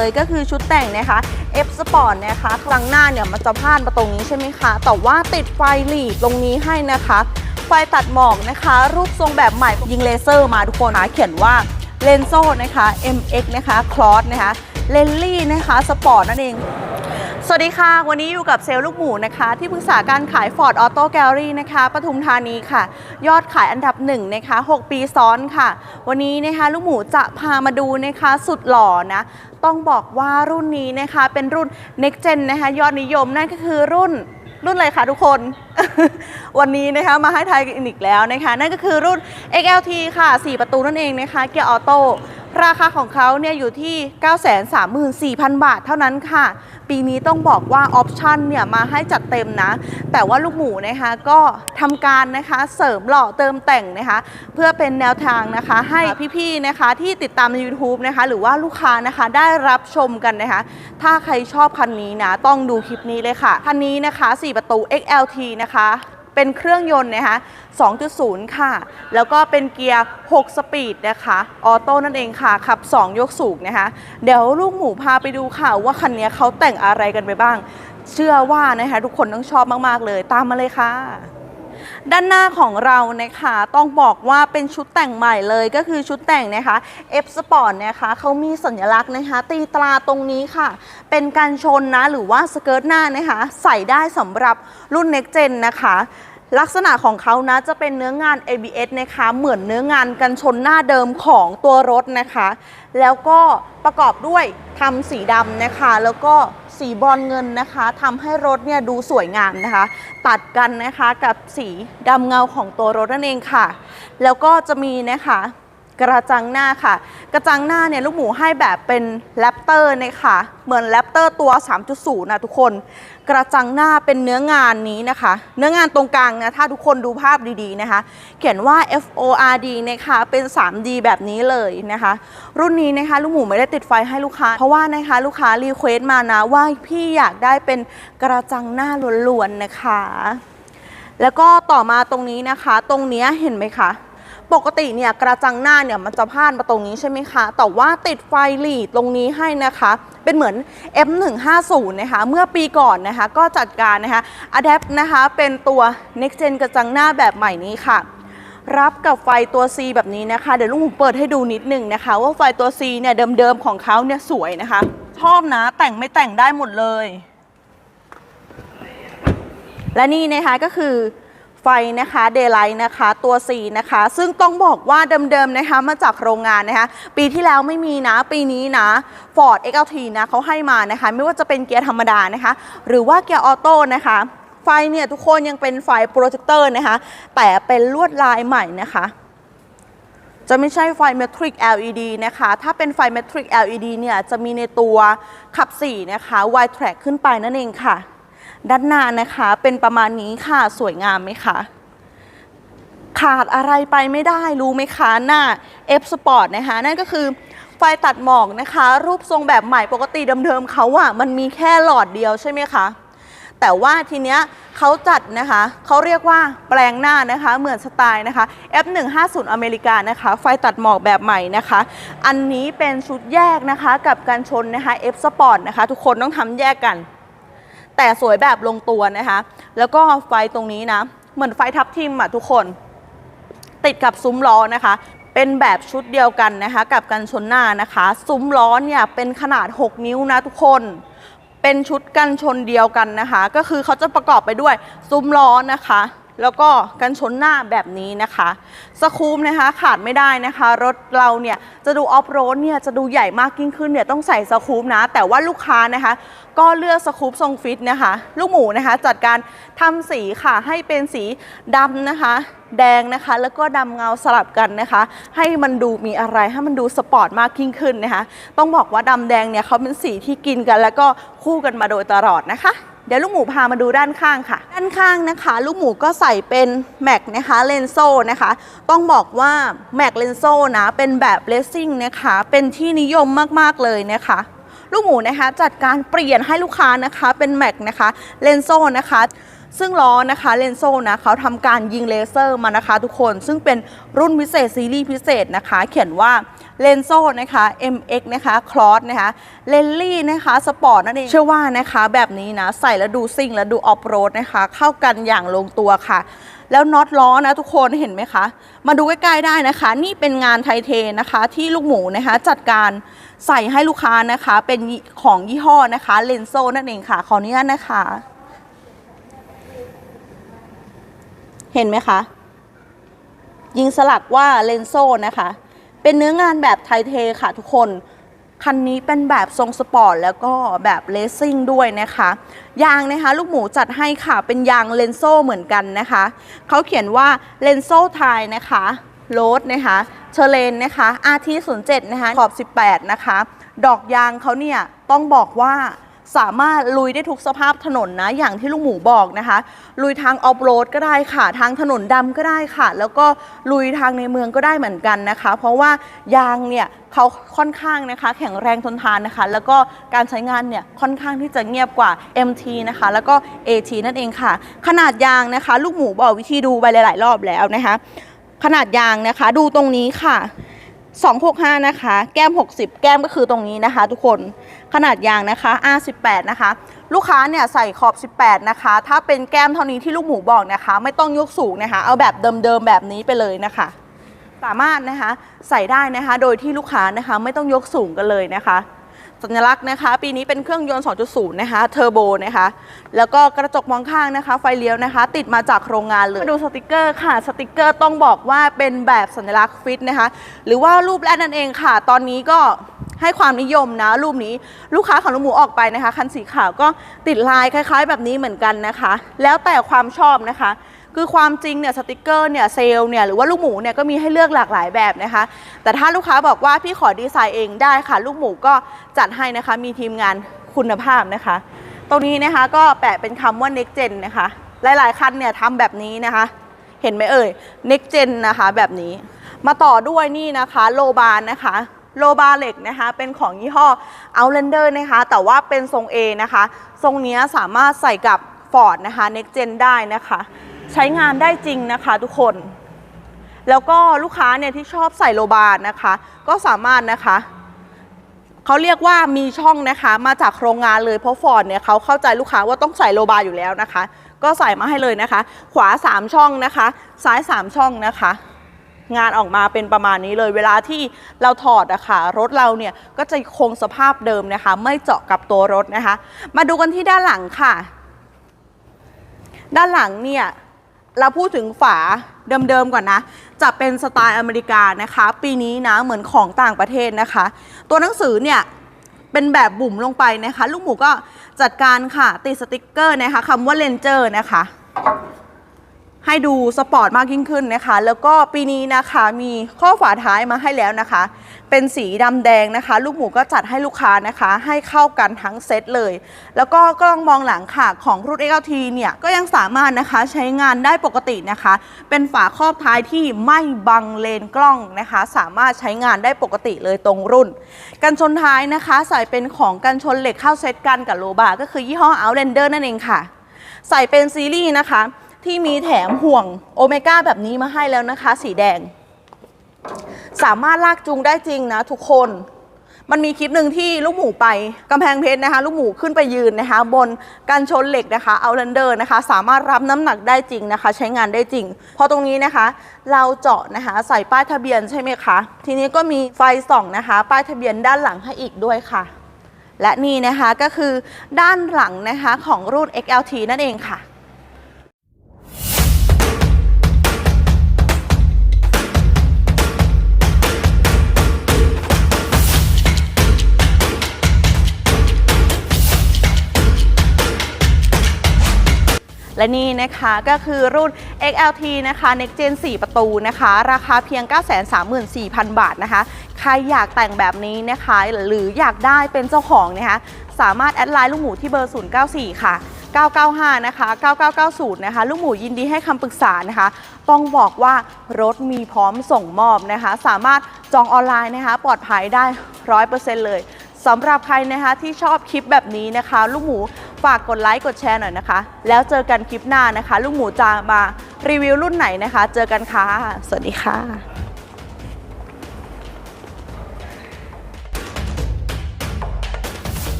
เลยก็คือชุดแต่งนะคะ F Sport นะคะครั้งหน้าเนี่ยมันจะพาดมาตรงนี้ใช่ไหมคะ แต่ว่าติดไฟหลีดตรงนี้ให้นะคะ ไฟตัดหมอกนะคะ รูปทรงแบบใหม่ยิงเลเซอร์มาทุกคนนะเขียนว่าเลนโซนะคะ MX นะคะคลอสนะคะเลนลี่นะคะสปอร์ตนั่นเอง สวัสดีค่ะ วันนี้อยู่กับเซลล์ลูกหมูนะคะ ที่ปรึกษาการขาย Ford Auto Gallery นะคะปทุมธานีค่ะ ยอดขายอันดับหนึ่งนะคะ6 ปีซ้อนค่ะ วันนี้นะคะลูกหมูจะพามาดูนะคะสุดหล่อนะต้องบอกว่ารุ่นนี้นะคะเป็นรุ่น Next Gen นะคะยอดนิยมนั่นก็คือรุ่นรุ่นอะไรคะทุกคน วันนี้นะคะมาให้ทายกันอีกแล้วนะคะ นั่นก็คือรุ่น XLT ค่ะ 4 ประตูนั่นเองนะคะเกียร์ออโต้ ราคาของเขาเนี่ยอยู่ที่ 934,000 บาทเท่านั้นค่ะ ปีนี้ต้องบอกว่าออปชันเนี่ยมาให้จัดเต็มนะ แต่ว่าลูกหมูนะคะก็ทำการนะคะเสริมหล่อเติมแต่งนะคะ เพื่อเป็นแนวทางนะคะ ให้พี่ๆนะคะที่ติดตามใน YouTube นะคะ หรือว่าลูกค้านะคะได้รับชมกันนะคะ ถ้าใครชอบคันนี้นะ ต้องดูคลิปนี้เลยค่ะ คันนี้นะคะ 4 ประตู XLT นะคะ เป็นเครื่องยนต์นะคะ 2.0 ค่ะ แล้วก็เป็นเกียร์ 6 สปีดนะคะ ออโต้นั่นเองค่ะ ขับ 2 ยกสูงนะคะ เดี๋ยวลูกหมูพาไปดูค่ะ ว่าคันนี้เขาแต่งอะไรกันไปบ้าง เชื่อว่านะคะทุกคนต้องชอบมาก ๆ เลย ตามมาเลยค่ะ ด้านหน้าของเรานะคะต้องบอกว่าเป็นชุดแต่งใหม่เลยก็คือชุดแต่งนะคะ F Sport นะคะเขามีสัญลักษณ์นะคะ ตีตราตรงนี้ค่ะ เป็นการชนนะหรือว่าสเกิร์ตหน้านะคะ ใส่ได้สำหรับรุ่น Next Gen นะคะ ลักษณะของเขานะจะเป็นเนื้องาน ABS นะคะเหมือนเนื้องานกันชนหน้าเดิมของตัวรถนะคะ แล้วก็ประกอบด้วยทำสีดำนะคะ แล้วก็สีบอนซ์เงินนะคะทำให้รถเนี่ยดูสวยงามนะคะ ตัดกันนะคะกับสีดำเงาของตัวรถนั่นเองค่ะ แล้วก็จะมีนะคะกระจังหน้าค่ะ กระจังหน้าเนี่ยลูกหมูให้แบบเป็นแรปเตอร์นะคะเหมือนแรปเตอร์ตัว 3.0นะทุกคน กระจังหน้าเป็นเนื้องานนี้นะคะ เนื้องานตรงกลางนะถ้าทุกคนดูภาพดีๆนะคะ เขียนว่า F O R D นะคะเป็น 3D แบบนี้เลยนะคะ รุ่นนี้นะคะลูกหมูไม่ได้ติดไฟให้ลูกค้า เพราะว่านะคะลูกค้ารีเควสต์มานะว่าพี่อยากได้เป็นกระจังหน้าล้วนๆนะคะ แล้วก็ต่อมาตรงนี้นะคะ ตรงนี้เห็นไหมคะ ปกติเนี่ยกระจังหน้าเนี่ยมันจะพาดมาตรงนี้ใช่ไหมคะ แต่ว่าติดไฟหลีดตรงนี้ให้นะคะ เป็นเหมือน M150 นะคะ เมื่อปีก่อนนะคะ ก็จัดการนะคะ Adapt นะคะเป็นตัว Next Gen กระจังหน้าแบบใหม่นี้ค่ะ รับกับไฟตัว C แบบนี้นะคะ เดี๋ยวลุงหมูเปิดให้ดูนิดนึงนะคะ ว่าไฟตัว C เนี่ยเดิมๆของเขาเนี่ยสวยนะคะ ชอบนะแต่งไม่แต่งได้หมดเลย และนี่นะคะก็คือ ไฟนะคะ Daylight นะคะตัว C นะคะ ซึ่งต้องบอกว่าเดิมๆนะคะมาจากโรงงานนะคะ ปีที่แล้วไม่มีนะ ปีนี้นะ Ford XLT นะเขาให้มานะคะ ไม่ว่าจะเป็นเกียร์ธรรมดานะคะ หรือว่าเกียร์ออโต้นะคะ ไฟเนี่ยทุกคนยังเป็นไฟโปรเจคเตอร์นะคะ แต่เป็นลวดลายใหม่นะคะจะไม่ใช่ไฟ Matrix LED นะคะ ถ้าเป็นไฟ Matrix LED เนี่ย จะมีในตัวขับ4นะคะ Wide Track ขึ้นไปนั่นเองค่ะ ด้านหน้านะคะ เป็นประมาณนี้ค่ะสวยงามไหมคะขาดอะไรไปไม่ได้รู้ไหมคะหน้า F Sport นะคะนั่นก็คือไฟตัดหมอกนะคะ รูปทรงแบบใหม่ปกติเดิมๆเขาอะมันมีแค่หลอดเดียวใช่ไหมคะแต่ว่าทีเนี้ยเขาจัดนะคะเขาเรียกว่าแปลงหน้านะคะเหมือนสไตล์นะคะ F150 อเมริกานะคะไฟตัดหมอกแบบใหม่นะคะ อันนี้เป็นชุดแยกนะคะกับการชนนะคะ F Sport นะคะ ทุกคนต้องทำแยกกัน แต่สวยแบบลงตัวนะคะ แล้วก็ไฟตรงนี้นะ เหมือนไฟทับทิมอะทุกคน ติดกับซุ้มล้อนะคะ เป็นแบบชุดเดียวกันนะคะ กับกันชนหน้านะคะ ซุ้มล้อเนี่ยเป็นขนาด 6 นิ้วนะทุกคนเป็นชุดกันชนเดียวกันนะคะ ก็คือเขาจะประกอบไปด้วยซุ้มล้อนะคะ แล้วก็กันชนหน้าแบบนี้นะคะสคูมนะคะขาดไม่ได้นะคะ รถเราเนี่ยจะดูออฟโรดเนี่ยจะดูใหญ่มากยิ่งขึ้นเนี่ยต้องใส่สคูมนะ แต่ว่าลูกค้านะคะ ก็เลือกสคูปทรงฟิตนะคะ ลูกหมูนะคะ จัดการทำสีค่ะให้เป็นสีดำนะคะ แดงนะคะ แล้วก็ดำเงาสลับกันนะคะ ให้มันดูมีอะไรให้มันดูสปอร์ตมากยิ่งขึ้นนะคะ ต้องบอกว่าดำแดงเนี่ยเขาเป็นสีที่กินกัน แล้วก็คู่กันมาโดยตลอดนะคะ เดี๋ยวลูกหมูพามาดูด้านข้างค่ะ ด้านข้างนะคะ ลูกหมูก็ใส่เป็นแม็กนะคะเลนโซนะคะ ต้องบอกว่าแม็กเลนโซนะเป็นแบบเลสซิ่งนะคะ เป็นที่นิยมมากๆเลยนะคะ ลูกหมูนะคะจัดการเปลี่ยนให้ลูกค้านะคะเป็นแม็กนะคะเลนโซนะคะ ซึ่งล้อนะคะเลนโซนะเขาทำการยิงเลเซอร์มานะคะทุกคน ซึ่งเป็นรุ่นพิเศษซีรีส์พิเศษนะคะ เขียนว่าเลนโซนะคะ MX นะคะคลอสนะคะเลนลี่นะคะสปอร์ตนั่นเอง เชื่อว่านะคะแบบนี้นะ ใส่แล้วดูซิ่งแล้วดูออฟโรดนะคะ เข้ากันอย่างลงตัวค่ะแล้วน็อตล้อนะทุกคนเห็นไหมคะ มาดูใกล้ๆได้นะคะ นี่เป็นงานไทเทนะคะ ที่ลูกหมูนะคะ จัดการใส่ให้ลูกค้านะคะ เป็นของยี่ห้อนะคะเลนโซนั่นเองค่ะขออนุญาตนะคะ เห็นไหมคะ ยิงสลักว่าเลนโซนะคะ เป็นเนื้องานแบบไทเทค่ะทุกคน คันนี้เป็นแบบทรงสปอร์ตแล้วก็แบบเลสซิ่งด้วยนะคะ ยางนะคะลูกหมูจัดให้ค่ะ เป็นยางเลนโซเหมือนกันนะคะ เขาเขียนว่าเลนโซไทยนะคะโรดนะคะเชเลนนะคะ RT07 นะคะขอบ 18 นะคะ ดอกยางเขาเนี่ยต้องบอกว่า สามารถลุยได้ทุกสภาพถนนนะ อย่างที่ลูกหมูบอกนะคะ ลุยทางออฟโรดก็ได้ค่ะ ทางถนนดำก็ได้ค่ะ แล้วก็ลุยทางในเมืองก็ได้เหมือนกันนะคะ เพราะว่ายางเนี่ยเขาค่อนข้างนะคะ แข็งแรงทนทานนะคะ แล้วก็การใช้งานเนี่ยค่อนข้างที่จะเงียบกว่า MT นะคะ แล้วก็ AT นั่นเองค่ะ ขนาดยางนะคะ ลูกหมูบอกวิธีดูไปหลาย ๆ รอบแล้วนะคะ ขนาดยางนะคะ ดูตรงนี้ค่ะ 265 นะคะ แก้ม 60 แก้มก็คือตรงนี้นะคะ ทุกคนขนาดยางนะคะ R18 นะคะ ลูกค้าเนี่ยใส่ขอบ 18 นะคะ ถ้าเป็นแก้มเท่านี้ที่ลูกหมูบอกนะคะ ไม่ต้องยกสูงนะคะ เอาแบบเดิมๆแบบนี้ไปเลยนะคะ สามารถนะคะใส่ได้นะคะ โดยที่ลูกค้านะคะไม่ต้องยกสูงกันเลยนะคะ สัญลักษณ์นะคะ ปีนี้เป็นเครื่องยนต์ 2.0 นะคะ เทอร์โบนะคะ แล้วก็กระจกมองข้างนะคะ ไฟเลี้ยวนะคะ ติดมาจากโรงงานเลยมาดูสติกเกอร์ค่ะ สติกเกอร์ต้องบอกว่าเป็นแบบสัญลักษณ์ฟิตนะคะ หรือว่ารูปแรกนั่นเองค่ะ ตอนนี้ก็ให้ความนิยมนะ รูปนี้ลูกค้าของลูกหมูออกไปนะคะ คันสีขาวก็ติดลายคล้าย ๆ แบบนี้เหมือนกันนะคะ แล้วแต่ความชอบนะคะ คือความจริงเนี่ยสติกเกอร์เนี่ยเซลล์เนี่ยหรือว่าลูกหมูเนี่ยก็มีให้เลือกหลากหลายแบบนะคะ แต่ถ้าลูกค้าบอกว่าพี่ขอดีไซน์เองได้ค่ะ ลูกหมูก็จัดให้นะคะมีทีมงานคุณภาพนะคะ ตรงนี้นะคะก็แปะเป็นคำว่า next gen นะคะ หลายๆคันเนี่ยทำแบบนี้นะคะ เห็นไหมเอ่ย next gen นะคะแบบนี้ มาต่อด้วยนี่นะคะโลบานนะคะโลบาเหล็กนะคะ เป็นของยี่ห้อ Outlander นะคะ แต่ว่าเป็นทรง A นะคะ ทรงนี้สามารถใส่กับ Ford นะคะ next gen ได้นะคะ ใช้งานได้จริงนะคะทุกคน แล้วก็ลูกค้าเนี่ยที่ชอบใส่โลบาร์นะคะ ก็สามารถนะคะเขาเรียกว่ามีช่องนะคะมาจากโรงงานเลยเพราะฟอร์ดเนี่ยเขาเข้าใจลูกค้าว่าต้องใส่โลบาร์อยู่แล้วนะคะ ก็ใส่มาให้เลยนะคะ ขวา 3 ช่องนะคะ ซ้าย 3 ช่องนะคะ งานออกมาเป็นประมาณนี้เลย เวลาที่เราถอดอะค่ะรถเราเนี่ยก็จะคงสภาพเดิมนะคะ ไม่เจาะกับตัวรถนะคะ มาดูกันที่ด้านหลังค่ะ ด้านหลังเนี่ย เราพูดถึงฝาเดิมๆก่อนนะ จะเป็นสไตล์อเมริกานะคะ ปีนี้นะเหมือนของต่างประเทศนะคะ ตัวหนังสือเนี่ยเป็นแบบบุ๋มลงไปนะคะ ลูกหมูก็จัดการค่ะติดสติกเกอร์นะคะคำว่าเลนเจอร์นะคะ ให้ดูสปอร์ตมากยิ่งขึ้นนะคะ แล้วก็ปีนี้นะคะมีข้อฝาท้ายมาให้แล้วนะคะ เป็นสีดำแดงนะคะ ลูกหมูก็จัดให้ลูกค้านะคะ ให้เข้ากันทั้งเซตเลย แล้วก็กล้องมองหลังค่ะของรุ่น XLT เนี่ยก็ยังสามารถนะคะใช้งานได้ปกตินะคะ เป็นฝาครอบท้ายที่ไม่บังเลนกล้องนะคะ สามารถใช้งานได้ปกติเลยตรงรุ่น กันชนท้ายนะคะ ใส่เป็นของกันชนเหล็กเข้าเซตกันกับโลบาก็คือยี่ห้อ Outlander นั่นเองค่ะ ใส่เป็นซีรีส์นะคะ ที่มีแถมห่วงโอเมก้าแบบนี้มาให้แล้วนะคะ สีแดง สามารถลากจูงได้จริงนะทุกคนมันมีคลิปหนึ่งที่ลูกหมูไปกำแพงเพชรนะคะ ลูกหมูขึ้นไปยืนนะคะ บนกันชนเหล็กนะคะเอาเลนเดอร์นะคะ สามารถรับน้ำหนักได้จริงนะคะ ใช้งานได้จริง พอตรงนี้นะคะ เราเจาะนะคะใส่ป้ายทะเบียนใช่ไหมคะ ทีนี้ก็มีไฟส่องนะคะ ป้ายทะเบียนด้านหลังให้อีกด้วยค่ะ และนี่นะคะก็คือด้านหลังนะคะของรุ่น XLT นั่นเองค่ะ และนี่นะคะก็คือรุ่น XLT นะคะ Next Gen 4 ประตูนะคะ ราคาเพียง 934,000 บาทนะคะ ใครอยากแต่งแบบนี้นะคะ หรืออยากได้เป็นเจ้าของนะคะ สามารถแอดไลน์ลูกหมูที่เบอร์ 094 ค่ะ995 นะคะ 9990 นะคะ ลูกหมูยินดีให้คำปรึกษานะคะ ต้องบอกว่ารถมีพร้อมส่งมอบนะคะ สามารถจองออนไลน์นะคะ ปลอดภัยได้ 100%เลย สำหรับใครนะคะที่ชอบคลิปแบบนี้นะคะ ลูกหมูฝากกดไลค์กดแชร์หน่อยนะคะ แล้วเจอกันคลิปหน้านะคะ ลูกหมูจะมารีวิวรุ่นไหนนะคะ เจอกันค่ะ สวัสดีค่ะ